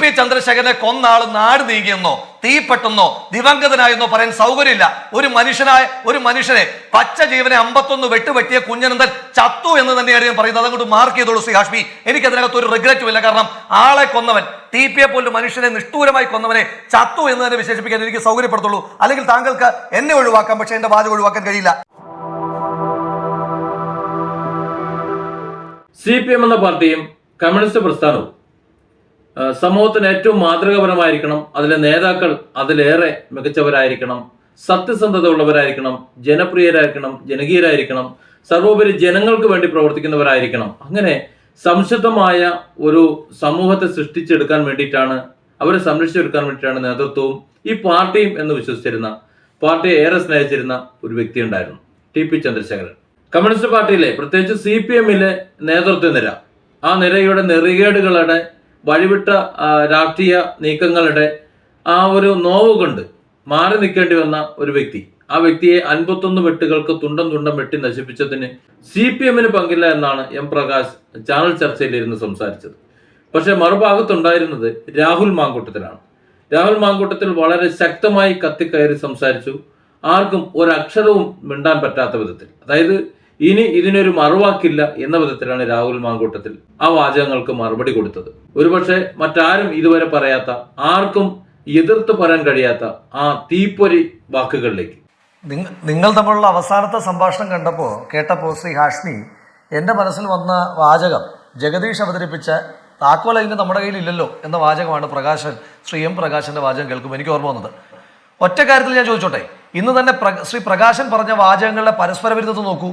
P ചന്ദ്രശേഖരനെ കൊന്ന ആൾ നാട് നീങ്ങിയെന്നോ തീപ്പെട്ടെന്നോ ദിവംഗതനായെന്നോ പറയാൻ സൗകര്യമില്ല. ഒരു മനുഷ്യനായ ഒരു മനുഷ്യനെ പച്ച ജീവനെ അമ്പത്തൊന്ന് വെട്ടുപറ്റിയ കുഞ്ഞനന്ദൻ ചത്തു എന്ന് തന്നെയാണ് ഞാൻ പറയുന്നത്. അതങ്ങോട്ട് മാർക്ക് ചെയ്തോളൂ ശ്രീ ഹാഷ്മി. എനിക്ക് അതിനകത്ത് ഒരു റിഗ്രറ്റും ഇല്ല. കാരണം ആളെ കൊന്നവൻ ടി പി എ പോലും മനുഷ്യനെ നിഷ്ഠൂരമായി കൊന്നവനെ ചത്തു എന്ന് തന്നെ വിശേഷിപ്പിക്കാൻ എനിക്ക് സൗകര്യപ്പെടുത്തുള്ളൂ. അല്ലെങ്കിൽ താങ്കൾക്ക് എന്നെ ഒഴിവാക്കാം പക്ഷേ എന്റെ വാചകം ഒഴിവാക്കാൻ കഴിയില്ല. സി പി എം എന്ന പാർട്ടിയും കമ്മ്യൂണിസ്റ്റ് പ്രസ്ഥാനവും സമൂഹത്തിന് ഏറ്റവും മാതൃകാപരമായിരിക്കണം. അതിലെ നേതാക്കൾ അതിലേറെ മികച്ചവരായിരിക്കണം. സത്യസന്ധത ഉള്ളവരായിരിക്കണം ജനപ്രിയരായിരിക്കണം. ജനകീയരായിരിക്കണം. സർവോപരി ജനങ്ങൾക്ക് വേണ്ടി പ്രവർത്തിക്കുന്നവരായിരിക്കണം. അങ്ങനെ സംശുദ്ധമായ ഒരു സമൂഹത്തെ സൃഷ്ടിച്ചെടുക്കാൻ വേണ്ടിയിട്ടാണ് അവരെ സംരക്ഷിച്ചെടുക്കാൻ വേണ്ടിയിട്ടാണ് നേതൃത്വവും ഈ പാർട്ടിയും എന്ന് വിശ്വസിച്ചിരുന്ന പാർട്ടിയെ ഏറെ സ്നേഹിച്ചിരുന്ന ഒരു വ്യക്തി ഉണ്ടായിരുന്നു. T P Chandrasekharan. കമ്മ്യൂണിസ്റ്റ് പാർട്ടിയിലെ പ്രത്യേകിച്ച് സി പി എമ്മിലെ നേതൃത്വ നിര ആ നിരയുടെ നെറികേടുകളുടെ വഴിവിട്ട രാഷ്ട്രീയ നീക്കങ്ങളുടെ ആ ഒരു നോവ് കൊണ്ട് മാറി നിൽക്കേണ്ടി വന്ന ഒരു വ്യക്തി. ആ വ്യക്തിയെ അൻപത്തൊന്ന് വെട്ടുകൾക്ക് തുണ്ടം തുണ്ടം വെട്ടി നശിപ്പിച്ചതിന് സി പി എമ്മിന് പങ്കില്ല എന്നാണ് എം പ്രകാശ് ചാനൽ ചർച്ചയിലിരുന്ന് സംസാരിച്ചത്. പക്ഷെ മറുഭാഗത്തുണ്ടായിരുന്നത് രാഹുൽ മാങ്കൂട്ടത്തിലാണ്. രാഹുൽ മാങ്കൂട്ടത്തിൽ വളരെ ശക്തമായി കത്തിക്കയറി സംസാരിച്ചു. ആർക്കും ഒരക്ഷരവും മിണ്ടാൻ പറ്റാത്ത വിധത്തിൽ. അതായത് ഇനി ഇതിനൊരു മറുവാക്കില്ല എന്ന വിധത്തിലാണ് രാഹുൽ മാങ്കൂട്ടത്തിൽ ആ വാചകങ്ങൾക്ക് മറുപടി കൊടുത്തത്. ഒരുപക്ഷെ മറ്റാരും ഇതുവരെ പറയാത്ത ആർക്കും എതിർത്ത് പറയാൻ കഴിയാത്ത ആ തീപ്പൊരി വാക്കുകളിലേക്ക്. നിങ്ങൾ തമ്മിലുള്ള അവസാനത്തെ സംഭാഷണം കണ്ടപ്പോൾ കേട്ടപ്പോൾ ശ്രീ ഹാഷ്മി എന്റെ മനസ്സിൽ വന്ന വാചകം ജഗദീഷ് അവതരിപ്പിച്ച താക്കോൽ അതിന് നമ്മുടെ കയ്യിൽ ഇല്ലല്ലോ എന്ന വാചകമാണ് പ്രകാശൻ ശ്രീ എം പ്രകാശന്റെ വാചകം കേൾക്കുമ്പോൾ എനിക്ക് ഓർമ്മ വന്നത്. ഒറ്റ കാര്യത്തിൽ ഞാൻ ചോദിച്ചോട്ടെ ഇന്ന് തന്നെ ശ്രീ പ്രകാശൻ പറഞ്ഞ വാചകങ്ങളുടെ പരസ്പര വിരുദ്ധത നോക്കൂ.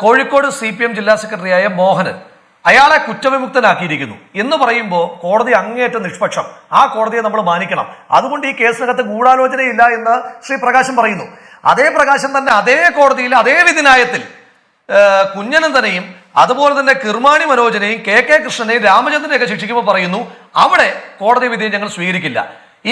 കോഴിക്കോട് സി പി എം ജില്ലാ സെക്രട്ടറിയായ മോഹനൻ അയാളെ കുറ്റവിമുക്തനാക്കിയിരിക്കുന്നു എന്ന് പറയുമ്പോൾ കോടതി അങ്ങേയറ്റം നിഷ്പക്ഷം. ആ കോടതിയെ നമ്മൾ മാനിക്കണം. അതുകൊണ്ട് ഈ കേസിനകത്ത് ഗൂഢാലോചനയില്ല എന്ന് ശ്രീ പ്രകാശം പറയുന്നു. അതേ പ്രകാശം തന്നെ അതേ കോടതിയിൽ അതേ വിധിനായത്തിൽ കുഞ്ഞനന്ദനെയും അതുപോലെ തന്നെ കിർമാണി മനോജനെയും കെ കെ കൃഷ്ണനെയും രാമചന്ദ്രനെയൊക്കെ ശിക്ഷിക്കുമ്പോൾ പറയുന്നു അവിടെ കോടതി വിധിയെ ഞങ്ങൾ സ്വീകരിക്കില്ല.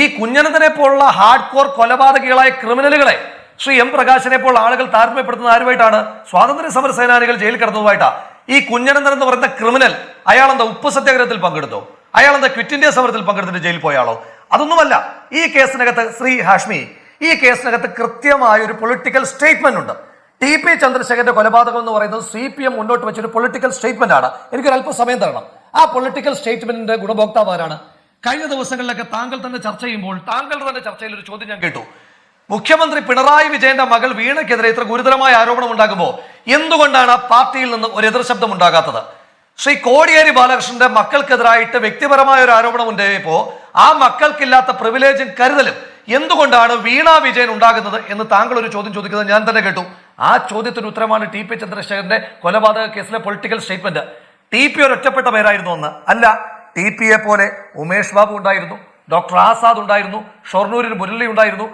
ഈ കുഞ്ഞനന്ദനെ പോലുള്ള ഹാർഡ് കോർ കൊലപാതകികളായ ക്രിമിനലുകളെ ശ്രീ എം പ്രകാശിനെ പോലുള്ള ആളുകൾ താരതമ്യപ്പെടുത്തുന്ന ആരുമായിട്ടാണ്? സ്വാതന്ത്ര്യ സമര സേനാനികൾ ജയിലിൽ കിടന്നതുമായിട്ടാ. ഈ കുഞ്ഞനന്ദൻ എന്ന് പറയുന്ന ക്രിമിനൽ അയാൾ എന്താ ഉപ്പ് സത്യാഗ്രഹത്തിൽ പങ്കെടുത്തോ? അയാൾ എന്താ ക്വിറ്റ് ഇന്ത്യ സമരത്തിൽ പങ്കെടുത്തിട്ട് ജയിലിൽ പോയാളോ അതൊന്നുമല്ല. ഈ കേസിനകത്ത് ശ്രീ ഹാഷ്മി ഈ കേസിനകത്ത് കൃത്യമായ ഒരു പൊളിറ്റിക്കൽ സ്റ്റേറ്റ്മെന്റ് ഉണ്ട്. ടി പി ചന്ദ്രശേഖരന്റെ കൊലപാതകം എന്ന് പറയുന്നത് സി പി എം മുന്നോട്ട് വെച്ചൊരു പൊളിറ്റിക്കൽ സ്റ്റേറ്റ്മെന്റ് ആണ്. എനിക്കൊരു അല്പം സമയം തരണം. ആ പൊളിറ്റിക്കൽ സ്റ്റേറ്റ്മെന്റിന്റെ ഗുണഭോക്താവ് ആരാണ്? കഴിഞ്ഞ ദിവസങ്ങളിലൊക്കെ താങ്കൾ തന്നെ ചർച്ച ചെയ്യുമ്പോൾ താങ്കളുടെ തന്നെ ചർച്ചയിൽ ഒരു ചോദ്യം ഞാൻ കേട്ടു. മുഖ്യമന്ത്രി പിണറായി വിജയന്റെ മകൾ വീണയ്ക്കെതിരെ ഇത്ര ഗുരുതരമായ ആരോപണം ഉണ്ടാകുമ്പോൾ എന്തുകൊണ്ടാണ് ആ പാർട്ടിയിൽ നിന്ന് ഒരു എതിർ ശബ്ദം ഉണ്ടാകാത്തത്? ശ്രീ കോടിയേരി ബാലകൃഷ്ണന്റെ മക്കൾക്കെതിരായിട്ട് വ്യക്തിപരമായ ഒരു ആരോപണം ഉണ്ടായപ്പോ ആ മക്കൾക്കില്ലാത്ത പ്രിവിലേജും കരുതലും എന്തുകൊണ്ടാണ് വീണ വിജയൻ ഉണ്ടാകുന്നത് എന്ന് താങ്കൾ ഒരു ചോദ്യം ചോദിക്കുന്നത് ഞാൻ തന്നെ കേട്ടു. ആ ചോദ്യത്തിന് ഉത്തരമാണ് ടി പി ചന്ദ്രശേഖരന്റെ കൊലപാതക കേസിലെ പൊളിറ്റിക്കൽ സ്റ്റേറ്റ്മെന്റ് ടി പി ഒരു ഒറ്റപ്പെട്ട പേരായിരുന്നു ഒന്ന് അല്ല ടി പിയെ പോലെ ഉമേഷ് ബാബു ഉണ്ടായിരുന്നു ഡോക്ടർ ആസാദ് ഉണ്ടായിരുന്നു ഷൊർണൂരിൽ മുരളി ഉണ്ടായിരുന്നു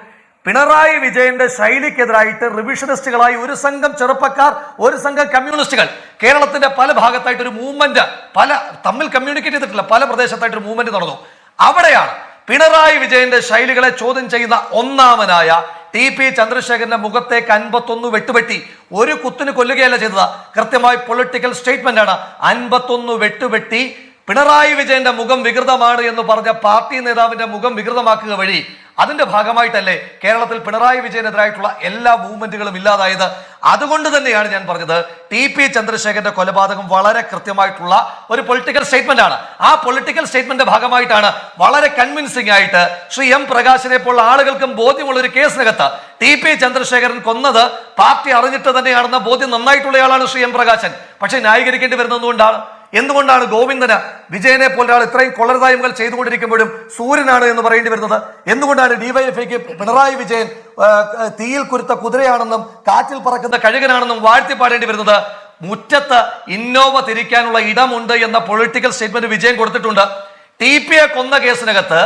പിണറായി വിജയന്റെ ശൈലിക്കെതിരായിട്ട് റിവിഷനിസ്റ്റുകളായി ഒരു സംഘം ചെറുപ്പക്കാർ ഒരു സംഘം കമ്മ്യൂണിസ്റ്റുകൾ. കേരളത്തിന്റെ പല ഭാഗത്തായിട്ട് ഒരു മൂവ്മെന്റ് പല തമ്മിൽ കമ്മ്യൂണിക്കേറ്റ് ചെയ്തിട്ടില്ല. പല പ്രദേശത്തായിട്ട് ഒരു മൂവ്മെന്റ് നടന്നു. അവിടെയാണ് പിണറായി വിജയന്റെ ശൈലികളെ ചോദ്യം ചെയ്യുന്ന ഒന്നാമനായ ടി പി ചന്ദ്രശേഖരന്റെ മുഖത്തേക്ക് അൻപത്തൊന്ന് വെട്ടുവെട്ടി ഒരു കുത്തിന് കൊല്ലുകയല്ല ചെയ്തത്. കൃത്യമായി പൊളിറ്റിക്കൽ സ്റ്റേറ്റ്മെന്റ് ആണ്. അൻപത്തൊന്ന് വെട്ടുവെട്ടി പിണറായി വിജയന്റെ മുഖം വികൃതമാണ് എന്ന് പറഞ്ഞ പാർട്ടി നേതാവിന്റെ മുഖം വികൃതമാക്കുക വഴി അതിന്റെ ഭാഗമായിട്ടല്ലേ കേരളത്തിൽ പിണറായി വിജയനെതിരായിട്ടുള്ള എല്ലാ മൂവ്മെന്റുകളും ഇല്ലാതായത്? അതുകൊണ്ട് തന്നെയാണ് ഞാൻ പറഞ്ഞത്. ടി പി ചന്ദ്രശേഖരന്റെ കൊലപാതകം വളരെ കൃത്യമായിട്ടുള്ള ഒരു പൊളിറ്റിക്കൽ സ്റ്റേറ്റ്മെന്റ് ആണ്. ആ പൊളിറ്റിക്കൽ സ്റ്റേറ്റ്മെന്റ് ഭാഗമായിട്ടാണ് വളരെ കൺവിൻസിംഗ് ആയിട്ട് ശ്രീ എം പ്രകാശിനെ പോലുള്ള ആളുകൾക്കും ബോധ്യമുള്ള ഒരു കേസിനകത്ത് ടി പി ചന്ദ്രശേഖരൻ കൊന്നത് പാർട്ടി അറിഞ്ഞിട്ട് തന്നെയാണെന്ന ബോധ്യം നന്നായിട്ടുള്ളയാളാണ് ശ്രീ എം പ്രകാശൻ. പക്ഷെ ന്യായീകരിക്കേണ്ടി വരുന്നത് എന്തുകൊണ്ടാണ് ഗോവിന്ദന് വിജയനെ പോലെ ഒരാൾ ഇത്രയും കൊള്ളരുതായ്മകൾ ചെയ്തുകൊണ്ടിരിക്കുമ്പോഴും സൂര്യനാണ് എന്ന് പറയേണ്ടി വരുന്നത്? എന്തുകൊണ്ടാണ് ഡിവൈഎഫ്ഐക്ക് പിണറായി വിജയൻ തീയിൽ കുരുത്ത കുതിരയാണെന്നും കാറ്റിൽ പറക്കുന്ന കഴുകനാണെന്നും വാഴ്ത്തി പാടേണ്ടി വരുന്നത്? മുറ്റത്ത് ഇന്നോവ തിരിക്കാനുള്ള ഇടമുണ്ട് എന്ന പൊളിറ്റിക്കൽ സ്റ്റേറ്റ്മെന്റ് വിജയം കൊടുത്തിട്ടുണ്ട്. ടി പി എ കൊന്ന കേസിനകത്ത്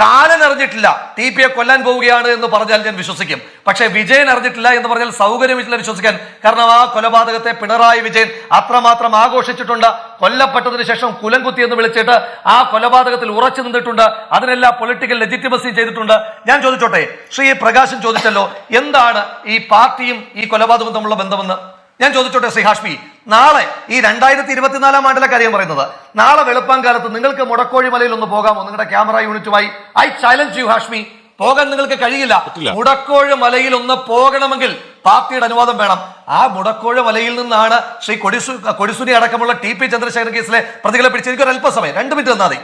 കാലൻ അറിഞ്ഞിട്ടില്ല. ടി പി എ കൊല്ലാൻ പോവുകയാണ് എന്ന് പറഞ്ഞാൽ ഞാൻ വിശ്വസിക്കും. പക്ഷേ വിജയൻ അറിഞ്ഞിട്ടില്ല എന്ന് പറഞ്ഞാൽ സൗകര്യമില്ല വിശ്വസിക്കാൻ. കാരണം ആ കൊലപാതകത്തെ പിണറായി വിജയൻ അത്രമാത്രം ആഘോഷിച്ചിട്ടുണ്ട്. കൊല്ലപ്പെട്ടതിന് ശേഷം കുലംകുത്തി എന്ന് വിളിച്ചിട്ട് ആ കൊലപാതകത്തിൽ ഉറച്ചു നിന്നിട്ടുണ്ട്. അതിനെല്ലാം പൊളിറ്റിക്കൽ ലെജിറ്റിമസി ചെയ്തിട്ടുണ്ട്. ഞാൻ ചോദിച്ചോട്ടെ ശ്രീ പ്രകാശൻ ചോദിച്ചല്ലോ എന്താണ് ഈ പാർട്ടിയും ഈ കൊലപാതകവും തമ്മിലുള്ള ബന്ധമെന്ന്? ഞാൻ ചോദിച്ചോട്ടെ ശ്രീ ഹാഷ്മി നാളെ ഈ രണ്ടായിരത്തി ഇരുപത്തിനാലാം ആണ്ടിലെ കാര്യം പറയുന്നത്. നാളെ വെളുപ്പാൻ കാലത്ത് നിങ്ങൾക്ക് മുടക്കോഴി മലയിൽ ഒന്ന് പോകാമോ? നിങ്ങളുടെ camera യൂണിറ്റുമായി. I challenge you Hashmi. പോകാൻ നിങ്ങൾക്ക് കഴിയില്ല. മുടക്കോഴ് മലയിൽ ഒന്ന് പോകണമെങ്കിൽ പാർട്ടിയുടെ അനുവാദം വേണം. ആ മുടക്കോഴ് മലയിൽ നിന്നാണ് ശ്രീ കൊടിസു കൊടിസുനി അടക്കമുള്ള ടി പി ചന്ദ്രശേഖരൻ കേസിലെ പ്രതികളെ പിടിച്ച് എനിക്കൊരു അല്പസമയം. രണ്ട് മിനിറ്റ് തന്നാൽ മതി.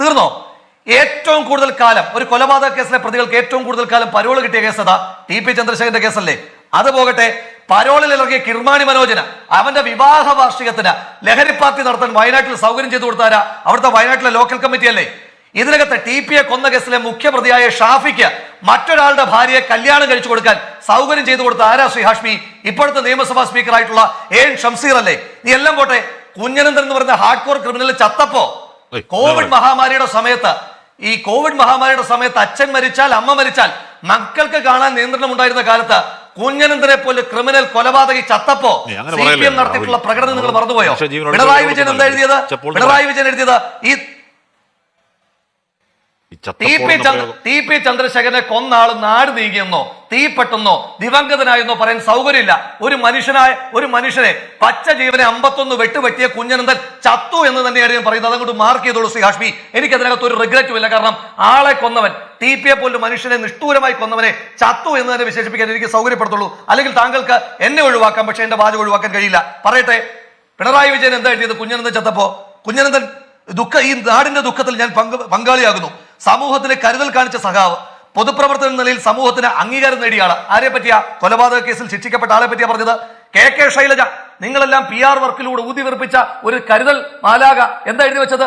തീർന്നോ? ഏറ്റവും കൂടുതൽ കാലം ഒരു കൊലപാതക കേസിലെ പ്രതികൾക്ക് ഏറ്റവും കൂടുതൽ കാലം പരോൾ കിട്ടിയ കേസ് അതാ ടി പി ചന്ദ്രശേഖരന്റെ കേസല്ലേ? അത് പോകട്ടെ പരോളിൽ ഇറങ്ങിയ കിർമാണി മനോജന അവന്റെ വിവാഹ വാർഷികത്തിന് ലഹരി പാർട്ടി നടത്താൻ വയനാട്ടിൽ സൗകര്യം ചെയ്തു കൊടുത്താരാ അവിടുത്തെ വയനാട്ടിലെ ലോക്കൽ കമ്മിറ്റി അല്ലേ? ഇതിനകത്ത് ടി പി എ കൊന്ന കേസിലെ മുഖ്യപ്രതിയായ ഷാഫിക്ക് മറ്റൊരാളുടെ ഭാര്യയെ കല്യാണം കഴിച്ചു കൊടുക്കാൻ സൗകര്യം ചെയ്തു കൊടുത്ത ആരാ ശ്രീ ഹാഷ്മി? ഇപ്പോഴത്തെ നിയമസഭാ സ്പീക്കറായിട്ടുള്ള എൻ ഷംസീർ അല്ലേ? നീ എല്ലാം പോട്ടെ കുഞ്ഞനന്ദൻ എന്ന് പറയുന്ന ഹാർഡ് കോർ ക്രിമിനൽ ചത്തപ്പോ കോവിഡ് മഹാമാരിയുടെ സമയത്ത് ഈ കോവിഡ് മഹാമാരിയുടെ സമയത്ത് അച്ഛൻ മരിച്ചാൽ അമ്മ മരിച്ചാൽ മക്കൾക്ക് കാണാൻ നിയന്ത്രണം ഉണ്ടായിരുന്ന കാലത്ത് കുഞ്ഞനന്ദനെ പോലെ ക്രിമിനൽ കൊലപാതകി ചത്തപ്പോ സി പി എം നടത്തിയിട്ടുള്ള പ്രകടനം നിങ്ങൾ മറന്നുപോയോ? പിണറായി വിജയൻ എന്താ എഴുതിയത്? പിണറായി വിജയൻ എഴുതിയത് ഈ ടി പി. ടി ചന്ദ്രശേഖരനെ കൊന്ന ആൾ നാട് നീങ്ങിയെന്നോ തീപ്പെട്ടെന്നോ ദിവംഗതനായെന്നോ പറയാൻ സൗകര്യമില്ല. ഒരു മനുഷ്യനായ ഒരു മനുഷ്യനെ പച്ച ജീവനെ അമ്പത്തൊന്ന് വെട്ടുപറ്റിയ കുഞ്ഞനന്ദൻ ചത്തു എന്ന് തന്നെയാണ് ഞാൻ പറയുന്നത്. അതങ്ങോട്ട് മാർക്ക് ചെയ്തോളൂ ശ്രീ ഹാഷ്മി. എനിക്ക് അതിനകത്ത് ഒരു റിഗ്രറ്റും ഇല്ല. കാരണം ആളെ കൊന്നവൻ ടി പിയെ പോലും മനുഷ്യനെ നിഷ്ഠൂരമായി കൊന്നവനെ ചത്തു എന്ന് തന്നെ വിശേഷിപ്പിക്കാൻ എനിക്ക് സൗകര്യപ്പെടുത്തുള്ളൂ. അല്ലെങ്കിൽ താങ്കൾക്ക് എന്നെ ഒഴിവാക്കാം പക്ഷേ എന്റെ വാചകം ഒഴിവാക്കാൻ കഴിയില്ല. പറയട്ടെ പിണറായി വിജയൻ എന്താ എഴുതിയത്? കുഞ്ഞനന്ദൻ ചത്തപ്പോ? കുഞ്ഞനന്ദൻ ദുഃഖ ഈ നാടിന്റെ ദുഃഖത്തിൽ ഞാൻ പങ്ക് പങ്കാളിയാകുന്നു. സമൂഹത്തിന് കരുതൽ കാണിച്ച സഖാവ് പൊതുപ്രവർത്തന നിലയിൽ സമൂഹത്തിന് അംഗീകാരം നേടിയ ആരെ പറ്റിയാ? കൊലപാതക കേസിൽ ശിക്ഷിക്കപ്പെട്ട ആളെ പറ്റിയാ പറഞ്ഞത്. കെ. കെ. ശൈലജ നിങ്ങളെല്ലാം പി ആർ വർക്കിലൂടെ ഊതി വീർപ്പിച്ച ഒരു കരുതൽ മാലാക എന്താ എഴുതി വെച്ചത്?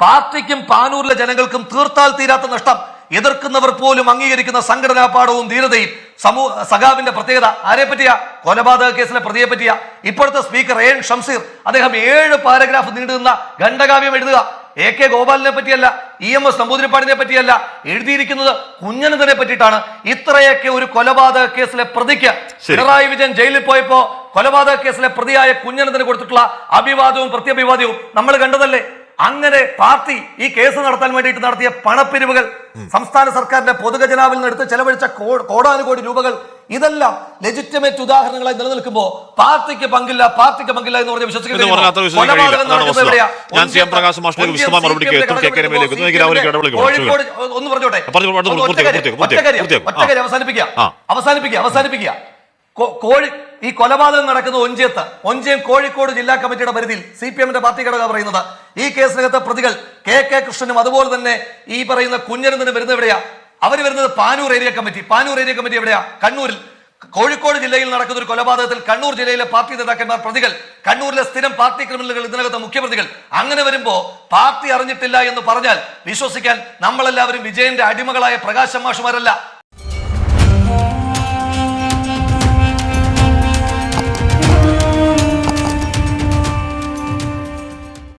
പാർട്ടിക്കും പാനൂരിലെ ജനങ്ങൾക്കും തീർത്താൽ തീരാത്ത നഷ്ടം. എതിർക്കുന്നവർ പോലും അംഗീകരിക്കുന്ന സംഘടനാ പാഠവും ധീരതയും സമൂഹ സഖാവിന്റെ പ്രത്യേകത ആരെ പറ്റിയാ? കൊലപാതക കേസിലെ പ്രതിയെ പറ്റിയാ. ഇപ്പോഴത്തെ സ്പീക്കർ എൻ ഷംസീർ അദ്ദേഹം ഏഴ് പാരഗ്രാഫ് നീണ്ടുനിന്ന ഖണ്ഡകാവ്യം എഴുതുക. എ കെ ഗോപാലിനെ പറ്റിയല്ല ഇ എം എസ് നമ്പൂതിരിപ്പാടിനെ പറ്റിയല്ല എഴുതിയിരിക്കുന്നത് കുഞ്ഞനന്ദനെ പറ്റിയിട്ടാണ്. ഇത്രയൊക്കെ ഒരു കൊലപാതക കേസിലെ പ്രതിക്ക്. പിണറായി വിജയൻ ജയിലിൽ പോയപ്പോ കൊലപാതക കേസിലെ പ്രതിയായ കുഞ്ഞനന്ദന് കൊടുത്തിട്ടുള്ള അഭിവാദവും പ്രത്യഭിവാദവും നമ്മൾ കണ്ടതല്ലേ? അങ്ങനെ പാർട്ടി ഈ കേസ് നടത്താൻ വേണ്ടിയിട്ട് നടത്തിയ പണപ്പിരിവുകൾ സംസ്ഥാന സർക്കാരിന്റെ പൊതുഖജനാവിൽ നിന്ന് എടുത്ത് ചെലവഴിച്ച കോടാനുകോടി രൂപകൾ ഇതെല്ലാം ലെജിറ്റമേറ്റ് ഉദാഹരണങ്ങളായി നിലനിൽക്കുമ്പോൾ പാർട്ടിക്ക് പങ്കില്ല പാർട്ടിക്ക് പങ്കില്ല എന്ന് പറഞ്ഞ് വിശ്വസിക്കുന്നത് അവസാനിപ്പിക്കുക. അവസാനിപ്പിക്കുക അവസാനിപ്പിക്കുക. കോഴി ഈ കൊലപാതകം നടക്കുന്നത് ഒഞ്ചിയത്ത് ഒഞ്ചിയം കോഴിക്കോട് ജില്ലാ കമ്മിറ്റിയുടെ പരിധിയിൽ സി പി എമ്മിന്റെ പാർട്ടി ഘടക പറയുന്നത്. ഈ കേസിനകത്തെ പ്രതികൾ കെ കെ കൃഷ്ണനും അതുപോലെ തന്നെ ഈ പറയുന്ന കുഞ്ഞനന്ദനും വരുന്നത് എവിടെയാ? അവർ വരുന്നത് Panoor area committee. Panoor area committee എവിടെയാ? കണ്ണൂരിൽ. കോഴിക്കോട് ജില്ലയിൽ നടക്കുന്ന ഒരു കൊലപാതകത്തിൽ കണ്ണൂർ ജില്ലയിലെ പാർട്ടി നേതാക്കന്മാർ പ്രതികൾ കണ്ണൂരിലെ സ്ഥിരം പാർട്ടി ക്രിമിനലുകൾ ഇതിനകത്ത് മുഖ്യപ്രതികൾ അങ്ങനെ വരുമ്പോ പാർട്ടി അറിഞ്ഞിട്ടില്ല എന്ന് പറഞ്ഞാൽ വിശ്വസിക്കാൻ നമ്മളെല്ലാവരും വിജയന്റെ അടിമകളായ പ്രകാശ് മാഷുമാരല്ല.